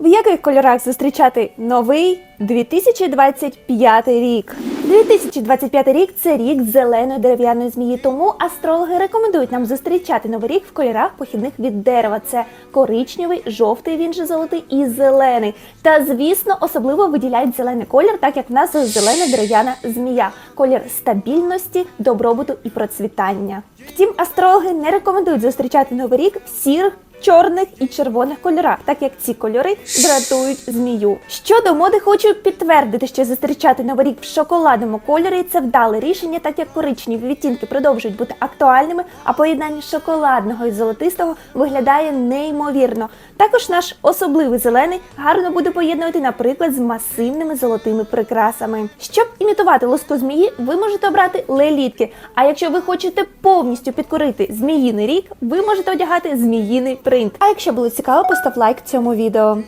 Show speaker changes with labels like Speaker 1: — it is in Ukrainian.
Speaker 1: В яких кольорах зустрічати новий 2025 рік? 2025 рік це рік зеленої дерев'яної змії. Тому астрологи рекомендують нам зустрічати новий рік в кольорах похідних від дерева. Це коричневий, жовтий, він же золотий і зелений. Та звісно, особливо виділяють зелений колір, так як в нас зелена дерев'яна змія, колір стабільності, добробуту і процвітання. Втім, астрологи не рекомендують зустрічати новий рік в сірих чорних і червоних кольорах, так як ці кольори дратують змію. Щодо моди, хочу підтвердити, що зустрічати новий рік в шоколадному кольорі це вдале рішення, так як коричневі відтінки продовжують бути актуальними, а поєднання шоколадного і золотистого виглядає неймовірно. Також наш особливий зелений гарно буде поєднувати, наприклад, з масивними золотими прикрасами. Щоб імітувати лоску змії, ви можете обрати лелітки. А якщо ви хочете повністю підкорити зміїний рік, ви можете одягати зміїний принт. А якщо було цікаво, постав лайк цьому відео.